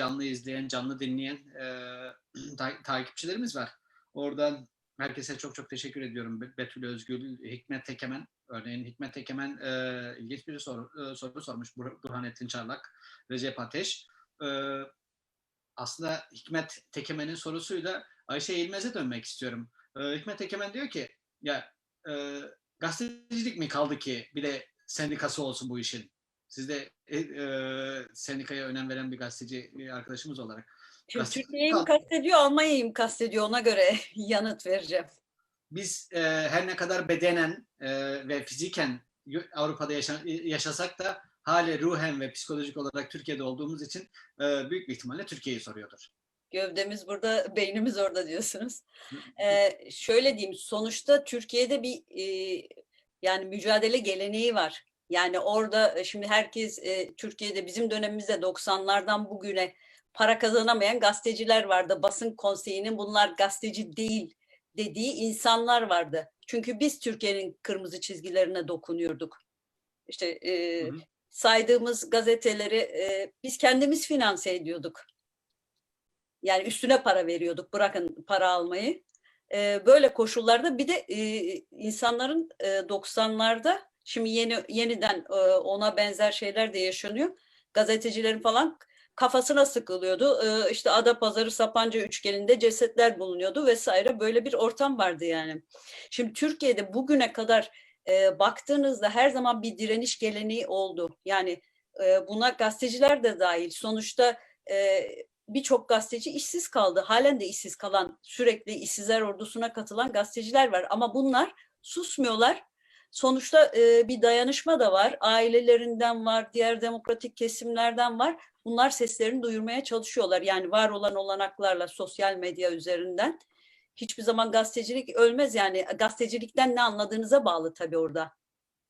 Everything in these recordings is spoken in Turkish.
canlı izleyen, canlı dinleyen e, ta- takipçilerimiz var. Oradan herkese çok çok teşekkür ediyorum. Be- Betül Özgül, Hikmet Tekemen. Örneğin Hikmet Tekemen e, ilginç bir soru, e, soru sormuş. Bur- Burhanettin Çarlak, Recep Ateş. E, aslında Hikmet Tekemen'in sorusuyla Ayşe İlmez'e dönmek istiyorum. E, Hikmet Tekemen diyor ki ya e, gazetecilik mi kaldı ki bir de sendikası olsun bu işin? Siz de e, e, sendikaya önem veren bir gazeteci e, arkadaşımız olarak. Gazete- Türkiye'yi mi kastediyor, Almanya'yı mı kastediyor ona göre yanıt vereceğim. Biz e, her ne kadar bedenen e, ve fiziken Avrupa'da yaşa- yaşasak da hali ruhen ve psikolojik olarak Türkiye'de olduğumuz için e, büyük bir ihtimalle Türkiye'yi soruyordur. Gövdemiz burada, beynimiz orada diyorsunuz. Ee, şöyle diyeyim, sonuçta Türkiye'de bir e, yani mücadele geleneği var. Yani orada e, şimdi herkes e, Türkiye'de bizim dönemimizde 90'lardan bugüne para kazanamayan gazeteciler vardı. Basın konseyinin bunlar gazeteci değil dediği insanlar vardı. Çünkü biz Türkiye'nin kırmızı çizgilerine dokunuyorduk. İşte e, Hı hı. saydığımız gazeteleri e, biz kendimiz finanse ediyorduk. Yani üstüne para veriyorduk. Bırakın para almayı. Ee, böyle koşullarda bir de e, insanların e, 90'larda şimdi yeni yeniden e, ona benzer şeyler de yaşanıyor. Gazetecilerin falan kafasına sıkılıyordu. Ee, işte Adapazarı Sapanca üçgeninde cesetler bulunuyordu vesaire. Böyle bir ortam vardı yani. Şimdi Türkiye'de bugüne kadar e, baktığınızda her zaman bir direniş geleneği oldu. Yani e, buna gazeteciler de dahil. Sonuçta e, birçok gazeteci işsiz kaldı. Halen de işsiz kalan, sürekli işsizler ordusuna katılan gazeteciler var. Ama bunlar susmuyorlar. Sonuçta e, bir dayanışma da var. Ailelerinden var, diğer demokratik kesimlerden var. Bunlar seslerini duyurmaya çalışıyorlar. Yani var olan olanaklarla sosyal medya üzerinden. Hiçbir zaman gazetecilik ölmez yani. Gazetecilikten ne anladığınıza bağlı tabii orada.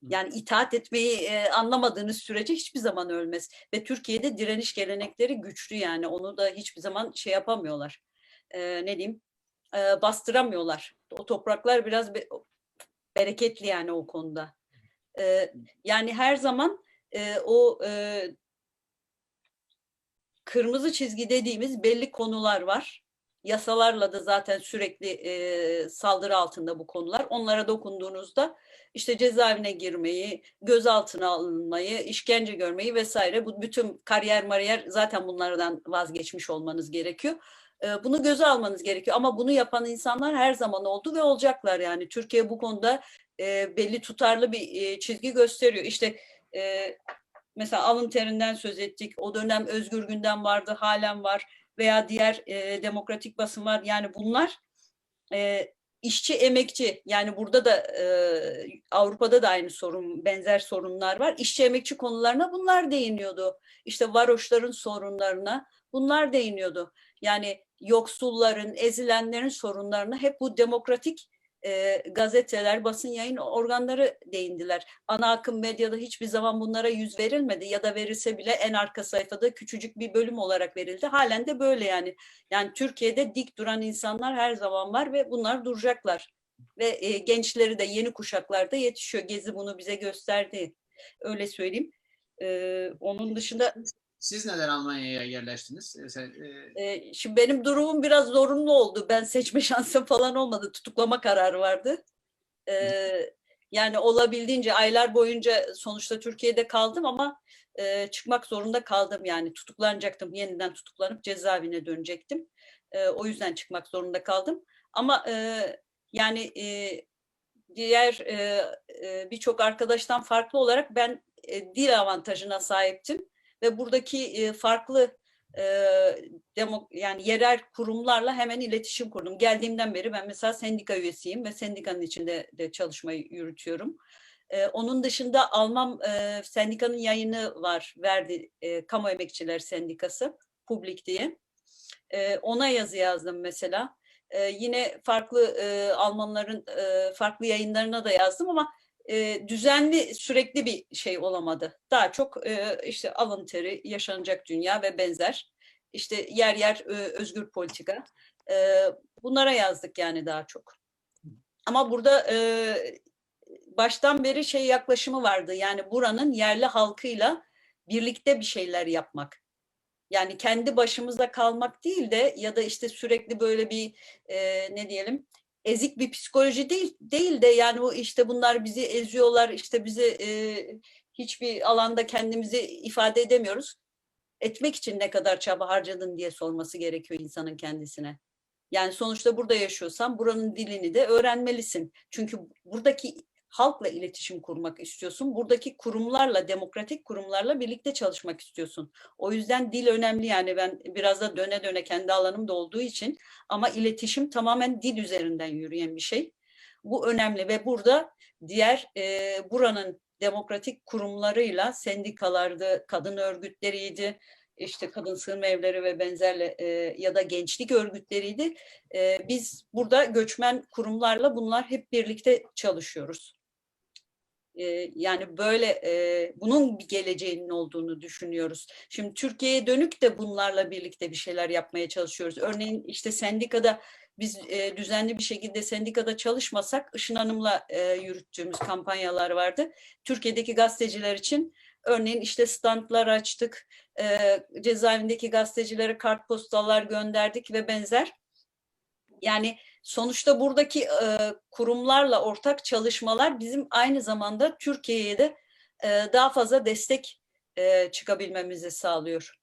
Yani itaat etmeyi e, anlamadığınız sürece hiçbir zaman ölmez. Ve Türkiye'de direniş gelenekleri güçlü yani. Onu da hiçbir zaman şey yapamıyorlar. E, ne diyeyim? E, bastıramıyorlar. O topraklar biraz be- bereketli yani o konuda. E, yani her zaman e, o e, kırmızı çizgi dediğimiz belli konular var. Yasalarla da zaten sürekli e, saldırı altında bu konular. Onlara dokunduğunuzda işte cezaevine girmeyi, gözaltına alınmayı, işkence görmeyi vesaire bu bütün kariyer mariyer zaten bunlardan vazgeçmiş olmanız gerekiyor. E, bunu göze almanız gerekiyor ama bunu yapan insanlar her zaman oldu ve olacaklar yani. Türkiye bu konuda e, belli tutarlı bir e, çizgi gösteriyor. İşte e, mesela alın terinden söz ettik. O dönem Özgür Gündem vardı, halen var veya diğer demokratik basın var. Yani bunlar işçi emekçi yani burada da Avrupa'da da aynı sorun benzer sorunlar var. İşçi emekçi konularına bunlar değiniyordu. İşte varoşların sorunlarına bunlar değiniyordu. Yani yoksulların, ezilenlerin sorunlarına hep bu demokratik e, gazeteler, basın yayın organları değindiler. Ana akım medyada hiçbir zaman bunlara yüz verilmedi ya da verilse bile en arka sayfada küçücük bir bölüm olarak verildi. Halen de böyle yani. Yani Türkiye'de dik duran insanlar her zaman var ve bunlar duracaklar. Ve e, gençleri de yeni kuşaklarda yetişiyor. Gezi bunu bize gösterdi. Öyle söyleyeyim. E, onun dışında Siz neden Almanya'ya yerleştiniz? E, sen, e, e, şimdi benim durumum biraz zorunlu oldu. Ben seçme şansım falan olmadı. Tutuklama kararı vardı. E, yani olabildiğince aylar boyunca sonuçta Türkiye'de kaldım ama e, çıkmak zorunda kaldım. Yani tutuklanacaktım. Yeniden tutuklanıp cezaevine dönecektim. E, o yüzden çıkmak zorunda kaldım. Ama e, yani e, diğer e, e, birçok arkadaştan farklı olarak ben e, dil avantajına sahiptim ve buradaki e, farklı e, yani yerel kurumlarla hemen iletişim kurdum. Geldiğimden beri ben mesela sendika üyesiyim ve sendikanın içinde de çalışmayı yürütüyorum. E, onun dışında Alman e, sendikanın yayını var, verdi Kamu Emekçiler Sendikası, Publik diye. Ona yazı yazdım mesela. E, yine farklı e, Almanların e, farklı yayınlarına da yazdım ama e, düzenli sürekli bir şey olamadı. Daha çok e, işte alın teri, yaşanacak dünya ve benzer. İşte yer yer e, özgür politika. E, bunlara yazdık yani daha çok. Ama burada e, baştan beri şey yaklaşımı vardı. Yani buranın yerli halkıyla birlikte bir şeyler yapmak. Yani kendi başımızda kalmak değil de ya da işte sürekli böyle bir e, ne diyelim ezik bir psikoloji değil değil de yani bu işte bunlar bizi eziyorlar işte bizi e, hiçbir alanda kendimizi ifade edemiyoruz. Etmek için ne kadar çaba harcadın diye sorması gerekiyor insanın kendisine. Yani sonuçta burada yaşıyorsan buranın dilini de öğrenmelisin. Çünkü buradaki halkla iletişim kurmak istiyorsun. Buradaki kurumlarla, demokratik kurumlarla birlikte çalışmak istiyorsun. O yüzden dil önemli yani ben biraz da döne döne kendi alanımda olduğu için ama iletişim tamamen dil üzerinden yürüyen bir şey. Bu önemli ve burada diğer e, buranın demokratik kurumlarıyla sendikalardı, kadın örgütleriydi, işte kadın sığınma evleri ve benzerle e, ya da gençlik örgütleriydi. E, biz burada göçmen kurumlarla bunlar hep birlikte çalışıyoruz. Yani böyle bunun bir geleceğinin olduğunu düşünüyoruz. Şimdi Türkiye'ye dönük de bunlarla birlikte bir şeyler yapmaya çalışıyoruz. Örneğin işte sendikada biz düzenli bir şekilde sendikada çalışmasak Işın Hanım'la yürüttüğümüz kampanyalar vardı. Türkiye'deki gazeteciler için örneğin işte standlar açtık, e, cezaevindeki gazetecilere kartpostallar gönderdik ve benzer. Yani sonuçta buradaki e, kurumlarla ortak çalışmalar bizim aynı zamanda Türkiye'ye de e, daha fazla destek e, çıkabilmemizi sağlıyor.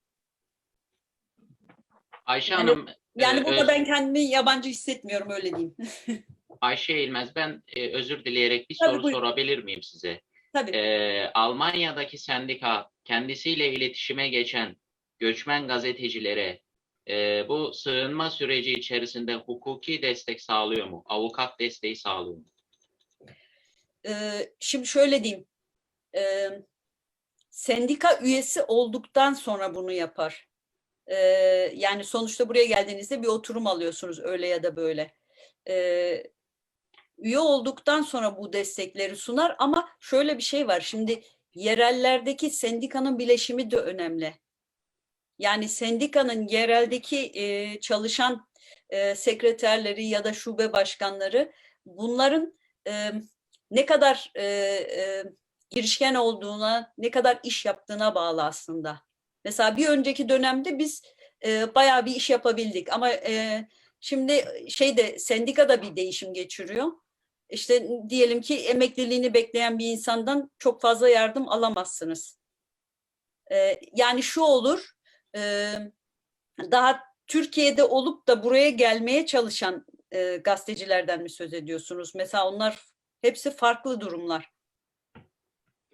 Ayşe Yani- Hanım, Yani e, burada öz- ben kendimi yabancı hissetmiyorum öyle diyeyim. Ayşe İlmez, ben e, özür dileyerek bir Tabii, soru buyurun. sorabilir miyim size? Tabii. E, Almanya'daki sendika kendisiyle iletişime geçen göçmen gazetecilere e, bu sığınma süreci içerisinde hukuki destek sağlıyor mu? Avukat desteği sağlıyor mu? Ee, şimdi şöyle diyeyim. Ee, sendika üyesi olduktan sonra bunu yapar. Ee, yani sonuçta buraya geldiğinizde bir oturum alıyorsunuz öyle ya da böyle. Ee, üye olduktan sonra bu destekleri sunar ama şöyle bir şey var. Şimdi yerellerdeki sendikanın bileşimi de önemli. Yani sendikanın yereldeki e, çalışan e, sekreterleri ya da şube başkanları bunların e, ne kadar girişken olduğuna, ne kadar iş yaptığına bağlı aslında. Mesela bir önceki dönemde biz e, bayağı bir iş yapabildik ama e, şimdi şeyde sendikada bir değişim geçiriyor. İşte diyelim ki emekliliğini bekleyen bir insandan çok fazla yardım alamazsınız. E, yani şu olur, e, daha Türkiye'de olup da buraya gelmeye çalışan e, gazetecilerden mi söz ediyorsunuz? Mesela onlar hepsi farklı durumlar.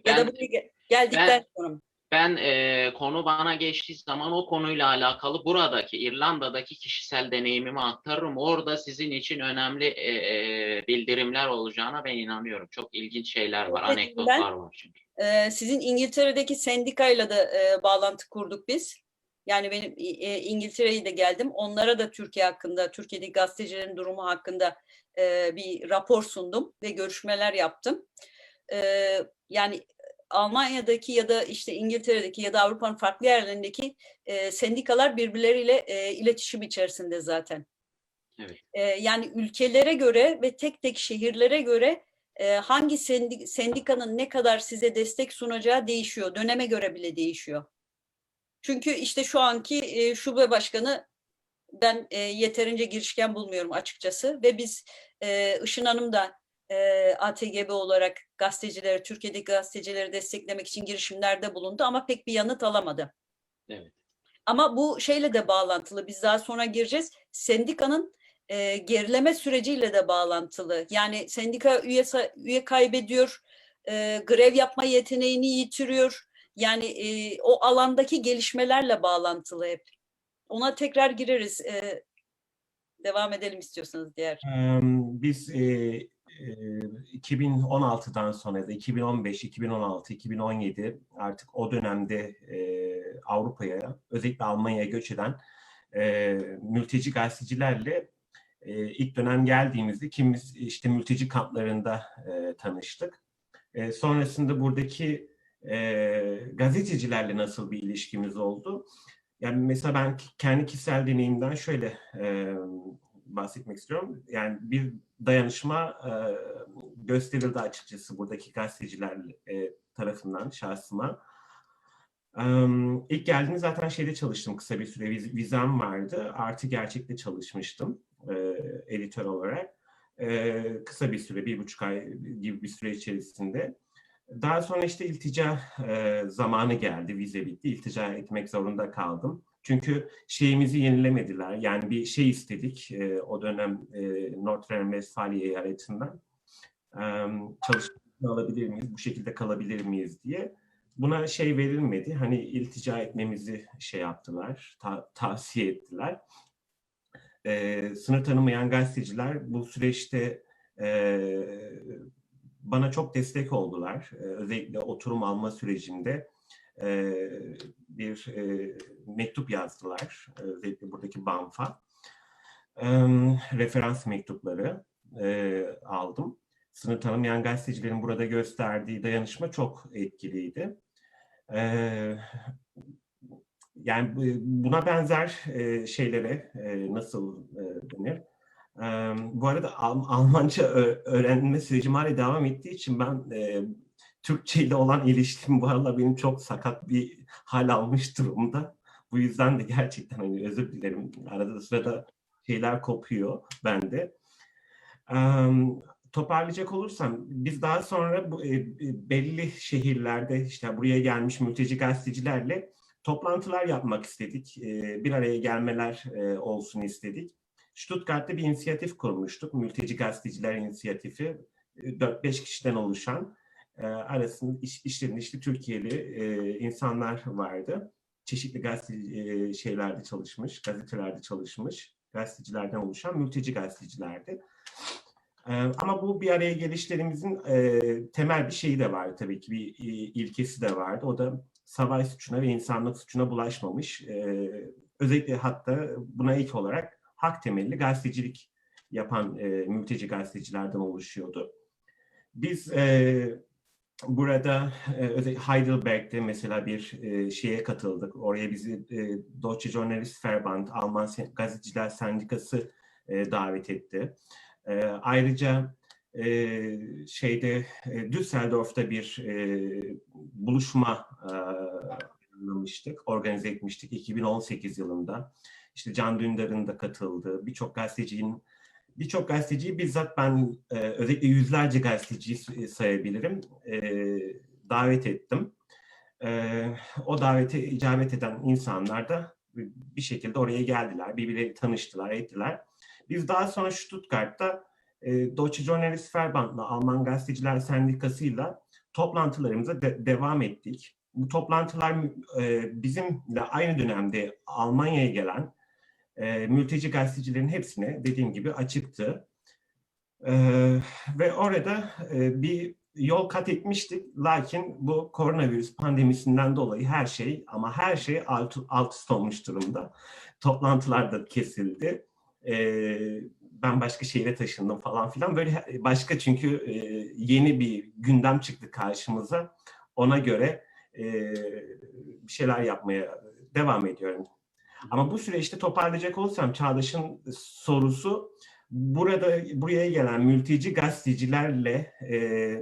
Ya da Ben, buraya ge- geldikten sonra mı? ben e, konu bana geçtiği zaman o konuyla alakalı buradaki İrlanda'daki kişisel deneyimimi aktarırım. Orada sizin için önemli e, e, bildirimler olacağına ben inanıyorum. Çok ilginç şeyler var, Peki, anekdotlar var çünkü. Ee, sizin İngiltere'deki sendikayla da e, bağlantı kurduk biz. Yani benim e, İngiltere'ye de geldim. Onlara da Türkiye hakkında, Türkiye'deki gazetecilerin durumu hakkında e, bir rapor sundum ve görüşmeler yaptım. E, yani Almanya'daki ya da işte İngiltere'deki ya da Avrupa'nın farklı yerlerindeki e, sendikalar birbirleriyle e, iletişim içerisinde zaten. Evet. E, yani ülkelere göre ve tek tek şehirlere göre e, hangi sendi- sendikanın ne kadar size destek sunacağı değişiyor. Döneme göre bile değişiyor. Çünkü işte şu anki e, şube başkanı ben e, yeterince girişken bulmuyorum açıkçası ve biz e, Işın Hanım da e, ATGB olarak gazetecileri, Türkiye'deki gazetecileri desteklemek için girişimlerde bulundu ama pek bir yanıt alamadı. Evet. Ama bu şeyle de bağlantılı. Biz daha sonra gireceğiz. Sendikanın e, gerileme süreciyle de bağlantılı. Yani sendika üye, üye kaybediyor, e, grev yapma yeteneğini yitiriyor. Yani e, o alandaki gelişmelerle bağlantılı hep. Ona tekrar gireriz. E, devam edelim istiyorsanız diğer. Biz eee, eee, 2016'dan sonra da 2015, 2016, 2017 artık o dönemde eee, Avrupa'ya, özellikle Almanya'ya göç eden eee, mülteci gazetecilerle eee, ilk dönem geldiğimizde kimimiz işte mülteci kamplarında eee, tanıştık. Eee, sonrasında buradaki eee, gazetecilerle nasıl bir ilişkimiz oldu? Yani mesela ben kendi kişisel deneyimden şöyle eee bahsetmek istiyorum. Yani bir dayanışma e, gösterildi açıkçası buradaki gazeteciler e, tarafından şahsıma. Em, İlk geldiğimde zaten şeyde çalıştım kısa bir süre viz- vizem vardı. Artı gerçekte çalışmıştım e, editör olarak. E, kısa bir süre, bir buçuk ay gibi bir süre içerisinde. Daha sonra işte iltica e, zamanı geldi, vize bitti. İltica etmek zorunda kaldım. Çünkü şeyimizi yenilemediler. Yani bir şey istedik e, o dönem e, North Rhine-Westfalia eyaletinden. E, çalışma alabilir miyiz, bu şekilde kalabilir miyiz diye buna şey verilmedi. Hani iltica etmemizi şey yaptılar, ta- tavsiye ettiler. Ee, sınır tanımayan gazeteciler bu süreçte e, bana çok destek oldular. Ee, özellikle oturum alma sürecinde e, bir e, mektup yazdılar. Özellikle buradaki BANF'a. Referans mektupları e, aldım. Sınır tanımayan gazetecilerin burada gösterdiği dayanışma çok etkiliydi. Yani bu- buna benzer şeylere nasıl denir? Bu arada Al- Almanca öğrenme sürecim hala devam ettiği için ben e, Türkçe ile olan ilişkim bu aralar benim çok sakat bir hal almış durumda. Bu yüzden de gerçekten hani özür dilerim. Arada sırada şeyler kopuyor bende. Em, toparlayacak olursam biz daha sonra bu, e, e, belli şehirlerde işte buraya gelmiş mülteci gazetecilerle toplantılar yapmak istedik. E, bir araya gelmeler e, olsun istedik. Stuttgart'ta bir inisiyatif kurmuştuk. Mülteci Gazeteciler İnisiyatifi. E, 4-5 kişiden oluşan e, arasında iş, işlerinde işte Türkiye'li e, insanlar vardı. Çeşitli gazete e, şeylerde çalışmış, gazetelerde çalışmış gazetecilerden oluşan mülteci gazetecilerdi. Ee, Ama bu bir araya gelişlerimizin e, temel bir şeyi de vardı tabii ki bir e, ilkesi de vardı. O da savaş suçuna ve insanlık suçuna bulaşmamış. e, özellikle hatta buna ilk olarak hak temelli gazetecilik yapan e, mülteci gazetecilerden oluşuyordu. Biz e, burada e, Heidelberg'de mesela bir e, şeye katıldık. Oraya bizi e, Deutsche Journalistverband, Alman Sen- Gazeteciler Sendikası e, davet etti. E, ayrıca e, şeyde e, Düsseldorf'ta bir e, buluşma e, organize etmiştik 2018 yılında. İşte Can Dündar'ın da katıldığı, birçok gazetecinin birçok gazeteciyi bizzat ben e, özellikle yüzlerce gazeteciyi s- sayabilirim. E, davet ettim. E, o davete icabet eden insanlar da bir şekilde oraya geldiler, birbirleriyle tanıştılar, ettiler. Biz daha sonra Stuttgart'ta e, Deutsche Journalistverband'la Alman Gazeteciler Sendikası'yla toplantılarımıza de- devam ettik. Bu toplantılar e, bizimle aynı dönemde Almanya'ya gelen e, mülteci gazetecilerin hepsine dediğim gibi açıktı. E, ve orada e, bir yol kat etmiştik. Lakin bu koronavirüs pandemisinden dolayı her şey ama her şey alt, alt üst olmuş durumda. Toplantılar da kesildi. E, ben başka şehre taşındım falan filan. Böyle başka çünkü e, yeni bir gündem çıktı karşımıza. Ona göre e, bir şeyler yapmaya devam ediyorum. Ama bu süreçte toparlayacak olursam Çağdaş'ın sorusu burada buraya gelen mülteci gazetecilerle e,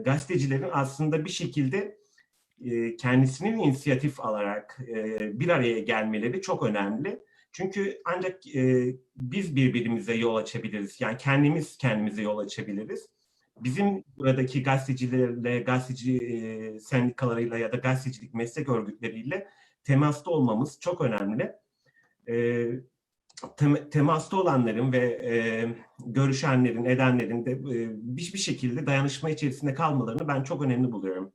gazetecilerin aslında bir şekilde e, kendisinin inisiyatif alarak e, bir araya gelmeleri çok önemli. Çünkü ancak e, biz birbirimize yol açabiliriz. Yani kendimiz kendimize yol açabiliriz. Bizim buradaki gazetecilerle, gazeteci e, sendikalarıyla ya da gazetecilik meslek örgütleriyle temasta olmamız çok önemli. E, tem- temasta olanların ve e, görüşenlerin, edenlerin de e, bir, bir şekilde dayanışma içerisinde kalmalarını ben çok önemli buluyorum.